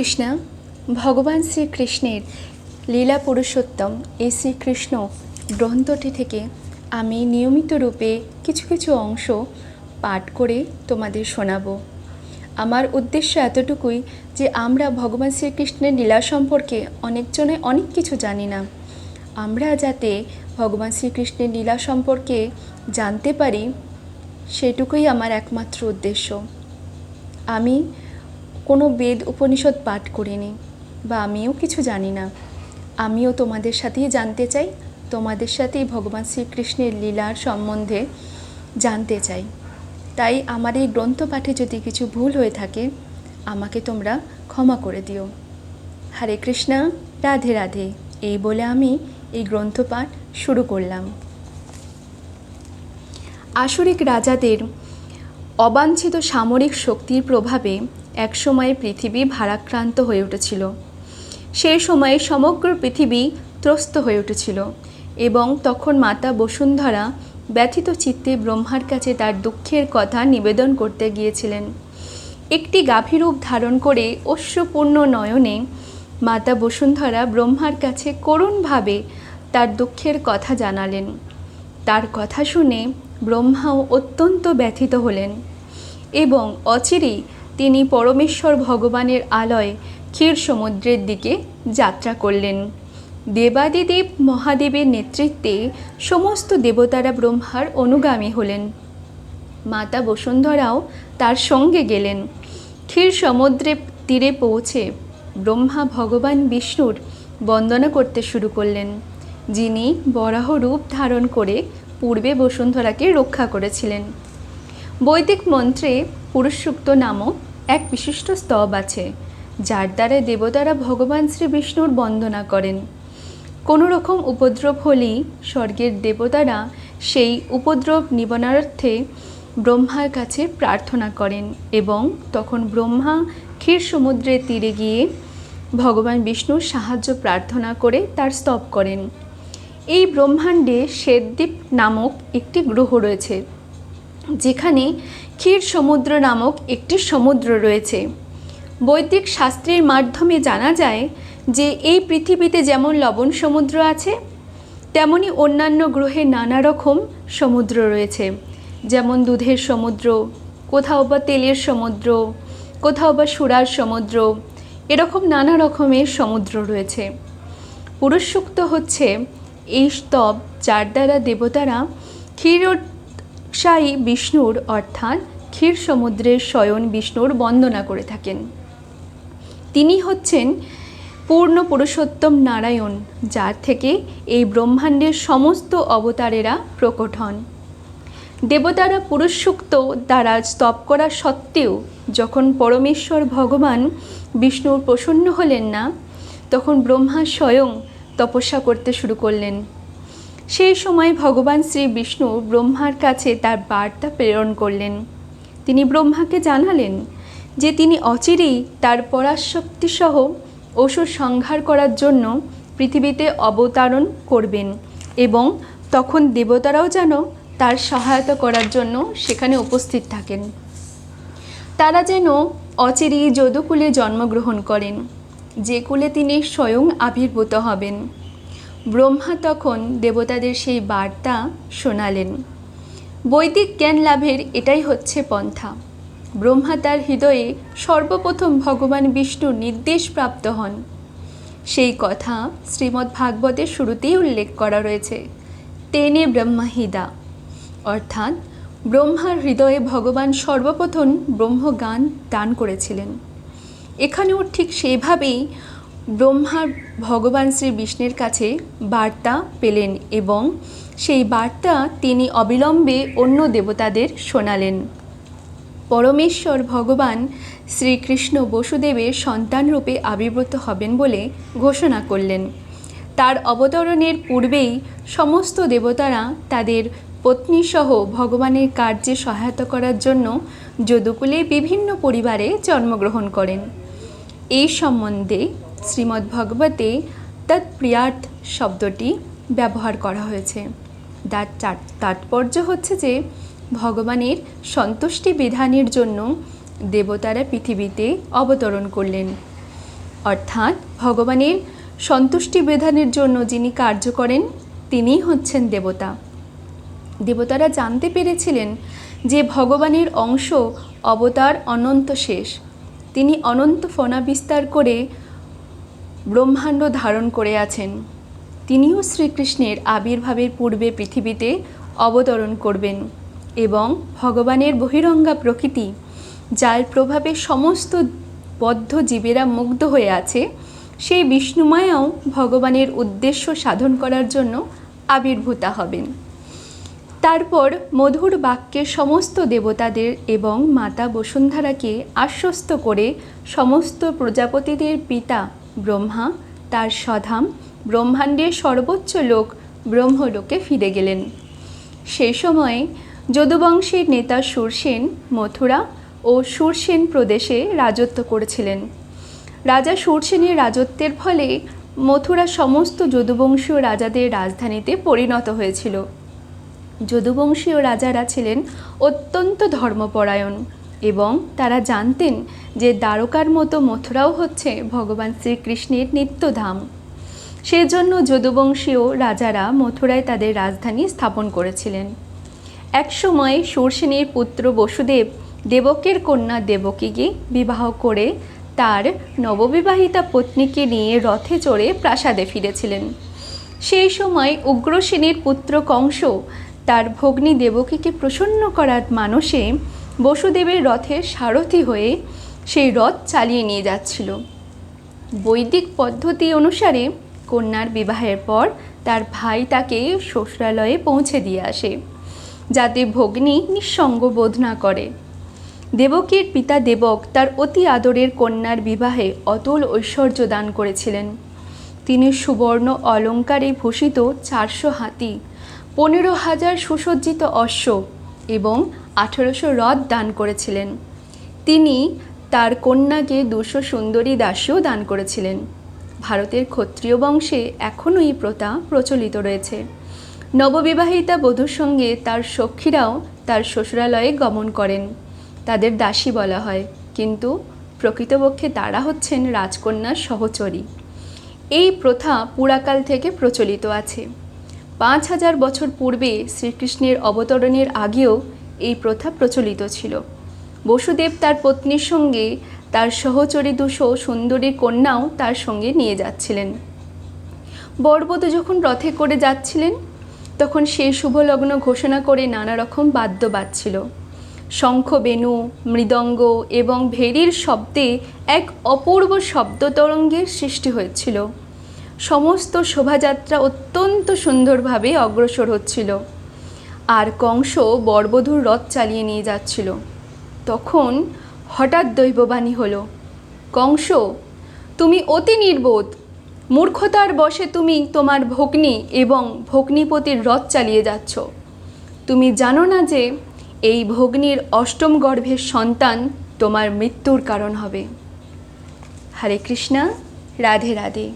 কৃষ্ণা ভগবান শ্রীকৃষ্ণের লীলা পুরুষোত্তম এই শ্রীকৃষ্ণ গ্রন্থটি থেকে আমি নিয়মিত রূপে কিছু কিছু অংশ পাঠ করে তোমাদের শোনাবো। আমার উদ্দেশ্য এতটুকুই যে আমরা ভগবান শ্রীকৃষ্ণের লীলা সম্পর্কে অনেকজনে অনেক কিছু জানি না। আমরা যাতে ভগবান শ্রীকৃষ্ণের লীলা সম্পর্কে জানতে পারি, সেটুকুই আমার একমাত্র উদ্দেশ্য। আমি কোনো বেদ উপনিষদ পাঠ করিনি, বা আমিও কিছু জানি না। আমিও তোমাদের সাথেই জানতে চাই, তোমাদের সাথেই ভগবান শ্রীকৃষ্ণের লীলার সম্বন্ধে জানতে চাই। তাই আমার এই গ্রন্থ পাঠে যদি কিছু ভুল হয়ে থাকে, আমাকে তোমরা ক্ষমা করে দিও। হরে কৃষ্ণা, রাধে রাধে। এই বলে আমি এই গ্রন্থ পাঠ শুরু করলাম। আসরিক রাজাদের অবাঞ্ছিত সামরিক শক্তির প্রভাবে একসময় পৃথিবী ভারাক্রান্ত হয়ে উঠেছিল। সেই সময়ে সমগ্র পৃথিবী ত্রস্ত হয়ে উঠেছিল এবং তখন মাতা বসুন্ধরা ব্যথিত চিত্তে ব্রহ্মার কাছে তার দুঃখের কথা নিবেদন করতে গিয়েছিলেন। একটি গাভীরূপ ধারণ করে অশ্রুপূর্ণ নয়নে মাতা বসুন্ধরা ব্রহ্মার কাছে করুণভাবে তার দুঃখের কথা জানালেন। তার কথা শুনে ব্রহ্মাও অত্যন্ত ব্যথিত হলেন এবং অচিরেই তিনি পরমেশ্বর ভগবানের আলয় ক্ষীর সমুদ্রের দিকে যাত্রা করলেন। দেবাদিদেব মহাদেবের নেতৃত্বে সমস্ত দেবতারা ব্রহ্মার অনুগামী হলেন। মাতা বসুন্ধরাও তার সঙ্গে গেলেন। ক্ষীর সমুদ্রে তীরে পৌঁছে ব্রহ্মা ভগবান বিষ্ণুর বন্দনা করতে শুরু করলেন, যিনি বরাহ রূপ ধারণ করে পূর্বে বসুন্ধরাকে রক্ষা করেছিলেন। বৈদিক মন্ত্রে পুরুষসূক্ত নামক এক বিশিষ্ট স্তব আছে, যার দ্বারা দেবতারা ভগবান শ্রী বিষ্ণুর বন্দনা করেন। কোনো রকম উপদ্রব হলেই স্বর্গের দেবতারা সেই উপদ্রব নিবারণার্থে ব্রহ্মার কাছে প্রার্থনা করেন এবং তখন ব্রহ্মা ক্ষীর সমুদ্রের তীরে গিয়ে ভগবান বিষ্ণুর সাহায্য প্রার্থনা করে তার স্তব করেন। এই ব্রহ্মাণ্ডে শ্বেতদ্বীপ নামক একটি গ্রহ রয়েছে, যেখানে ক্ষীর সমুদ্র নামক একটি সমুদ্র রয়েছে। বৈদিক শাস্ত্রের মাধ্যমে জানা যায় যে এই পৃথিবীতে যেমন লবণ সমুদ্র আছে, তেমনি অন্যান্য গ্রহে নানা রকম সমুদ্র রয়েছে। যেমন দুধের সমুদ্র, কোথাও বা তেলের সমুদ্র, কোথাও বা সুরার সমুদ্র, এরকম নানা রকমের সমুদ্র রয়েছে। পুরুষসূক্ত হচ্ছে এই স্তব যার দ্বারা দেবতারা ক্ষীরোৎসাহী বিষ্ণুর, অর্থাৎ ক্ষীর সমুদ্রের শয়ন বিষ্ণুর বন্দনা করে থাকেন। তিনি হচ্ছেন পূর্ণ পুরুষোত্তম নারায়ণ, যার থেকে এই ব্রহ্মাণ্ডের সমস্ত অবতারেরা প্রকট হন। দেবতারা পুরুষসূক্ত দ্বারা স্তব করা সত্ত্বেও যখন পরমেশ্বর ভগবান বিষ্ণুর প্রসন্ন হলেন না, তখন ব্রহ্মা স্বয়ং তপস্যা করতে শুরু করলেন। সেই সময় ভগবান শ্রী বিষ্ণু ব্রহ্মার কাছে তার বার্তা প্রেরণ করলেন। তিনি ব্রহ্মাকে জানালেন যে তিনি অচিরেই তার পরাশক্তিসহ অসুর সংহার করার জন্য পৃথিবীতে অবতারণ করবেন এবং তখন দেবতারাও যেন তার সহায়তা করার জন্য সেখানে উপস্থিত থাকেন। তারা যেন অচিরেই যদুকুলে জন্মগ্রহণ করেন, যে কুলে তিনি স্বয়ং আবির্ভূত হবেন। ব্রহ্মা তখন দেবতাদের সেই বার্তা শোনালেন। বৈদিক জ্ঞান লাভের এটাই হচ্ছে পন্থা। ব্রহ্মা তার হৃদয়ে সর্বপ্রথম ভগবান বিষ্ণুর নির্দেশ প্রাপ্ত হন। সেই কথা শ্রীমদ্ ভাগবতের শুরুতেই উল্লেখ করা রয়েছে, তেনে ব্রহ্মাহিদা অর্থাৎ, ব্রহ্মার হৃদয়ে ভগবান সর্বপ্রথম ব্রহ্মগান দান করেছিলেন। এখানেও ঠিক সেইভাবেই ব্রহ্মার ভগবান শ্রী বিষ্ণুর কাছে বার্তা পেলেন এবং সেই বার্তা তিনি অবিলম্বে অন্য দেবতাদের শোনালেন। পরমেশ্বর ভগবান শ্রীকৃষ্ণ বসুদেবের সন্তানরূপে আবির্ভূত হবেন বলে ঘোষণা করলেন। তার অবতরণের পূর্বেই সমস্ত দেবতারা তাদের পত্নীসহ ভগবানের কার্যে সহায়তা করার জন্য যদুকুলে বিভিন্ন পরিবারে জন্মগ্রহণ করেন। এই সম্বন্ধে শ্রীমদ্ ভগবতে তৎপ্রিয়ার্থ শব্দটি ব্যবহার করা হয়েছে। তার তাৎপর্য হচ্ছে যে, ভগবানের সন্তুষ্টি বিধানের জন্য দেবতারা পৃথিবীতে অবতরণ করলেন। অর্থাৎ ভগবানের সন্তুষ্টি বিধানের জন্য যিনি কার্য করেন তিনিই হচ্ছেন দেবতা। দেবতারা জানতে পেরেছিলেন যে ভগবানের অংশ অবতার অনন্ত শেষ। তিনি অনন্ত ফনা বিস্তার করে ব্রহ্মাণ্ড ধারণ করে আছেন। তিনিও শ্রীকৃষ্ণের আবির্ভাবের পূর্বে পৃথিবীতে অবতরণ করবেন এবং ভগবানের বহিরঙ্গা প্রকৃতি, যার প্রভাবে সমস্ত বদ্ধ জীবেরা মুগ্ধ হয়ে আছে, সেই বিষ্ণুমায়াও ভগবানের উদ্দেশ্য সাধন করার জন্য আবির্ভূতা হবেন। তারপর মধুর বাক্যে সমস্ত দেবতাদের এবং মাতা বসুন্ধরাকে আশ্বস্ত করে সমস্ত প্রজাপতিদের পিতা ব্রহ্মা, তার স্বধাম ব্রহ্মাণ্ডের সর্বোচ্চ লোক ব্রহ্মলোকে ফিরে গেলেন। সেই সময়ে যদুবংশের নেতা সুরসেন, মথুরা ও সুরসেন প্রদেশে রাজত্ব করেছিলেন। রাজা সুরসেনের রাজত্বের ফলে মথুরা সমস্ত যদুবংশীয় রাজাদের রাজধানীতে পরিণত হয়েছিল। যদুবংশীয় রাজারা ছিলেন অত্যন্ত ধর্মপরায়ণ। এবং তারা জানতেন যে দ্বারকার মতো মথুরাও হচ্ছে ভগবান শ্রীকৃষ্ণের নিত্যধাম। সেজন্য যদুবংশীয় রাজারা মথুরায় তাদের রাজধানী স্থাপন করেছিলেন। একসময় সুরসেনের পুত্র বসুদেব দেবকের কন্যা দেবকীকে বিবাহ করে তার নববিবাহিতা পত্নীকে নিয়ে রথে চড়ে প্রাসাদে ফিরেছিলেন। সেই সময় উগ্রসেনের পুত্র কংস তার ভগ্নী দেবকীকে প্রসন্ন করার মানসে বসুদেবের রথের সারথি হয়ে সেই রথ চালিয়ে নিয়ে যাচ্ছিল। বৈদিক পদ্ধতি অনুসারে কন্যার বিবাহের পর তার ভাই তাকে শ্বশুরালয়ে পৌঁছে দিয়ে আসে, যাতে ভগ্নী নিঃসঙ্গ বোধ না করে। দেবকীর পিতা দেবক তার অতি আদরের কন্যার বিবাহে অতুল ঐশ্বর্য দান করেছিলেন। তিনি সুবর্ণ অলঙ্কারে ভূষিত চারশো হাতি, পনেরো হাজার সুসজ্জিত অশ্ব এবং আঠেরোশো রথ দান করেছিলেন। তিনি তার কন্যাকে দুশো সুন্দরী দাসীও দান করেছিলেন। ভারতের ক্ষত্রিয় বংশে এখনও এই প্রথা প্রচলিত রয়েছে। নববিবাহিতা বধূর সঙ্গে তার সখীরাও তার শ্বশুরালয়ে গমন করেন। তাদের দাসী বলা হয়, কিন্তু প্রকৃতপক্ষে তারা হচ্ছেন রাজকন্যার সহচরী। এই প্রথা পুরাকাল থেকে প্রচলিত আছে। পাঁচ হাজার বছর পূর্বে শ্রীকৃষ্ণের অবতরণের আগেও প্রথা প্রচলিত ছিল। বসুদেব তার পত্নীর সঙ্গে তার সহচরী দুশো সুন্দরী কন্যাও তার সঙ্গে নিয়ে যাচ্ছিলেন। বরবধূ যখন রথে করে যাচ্ছিলেন, তখন সেই শুভলগ্ন ঘোষণা করে নানা রকম বাদ্য বাজছিল। শঙ্খ, বেণু, মৃদঙ্গ এবং ভেরির শব্দে এক অপূর্ব শব্দ তরঙ্গের সৃষ্টি হয়েছিল। সমস্ত শোভাযাত্রা অত্যন্ত সুন্দরভাবে অগ্রসর হচ্ছিল। আর কংস বরবধূর রথ চালিয়ে নিয়ে যাচ্ছিল। তখন হঠাৎ দৈববাণী হলো, কংস, তুমি অতি নির্বোধ। মূর্খতার বশে তুমি তোমার ভগ্নী এবং ভগ্নীপতির রথ চালিয়ে যাচ্ছ। তুমি জানো না যে এই ভগ্নীর অষ্টম গর্ভের সন্তান তোমার মৃত্যুর কারণ হবে। হরে কৃষ্ণা, রাধে রাধে।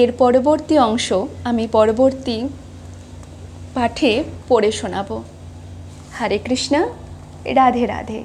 এর পরবর্তী অংশ আমি পরবর্তী পাঠে পড়ে শোনাব। হরে কৃষ্ণা রাধে রাধে।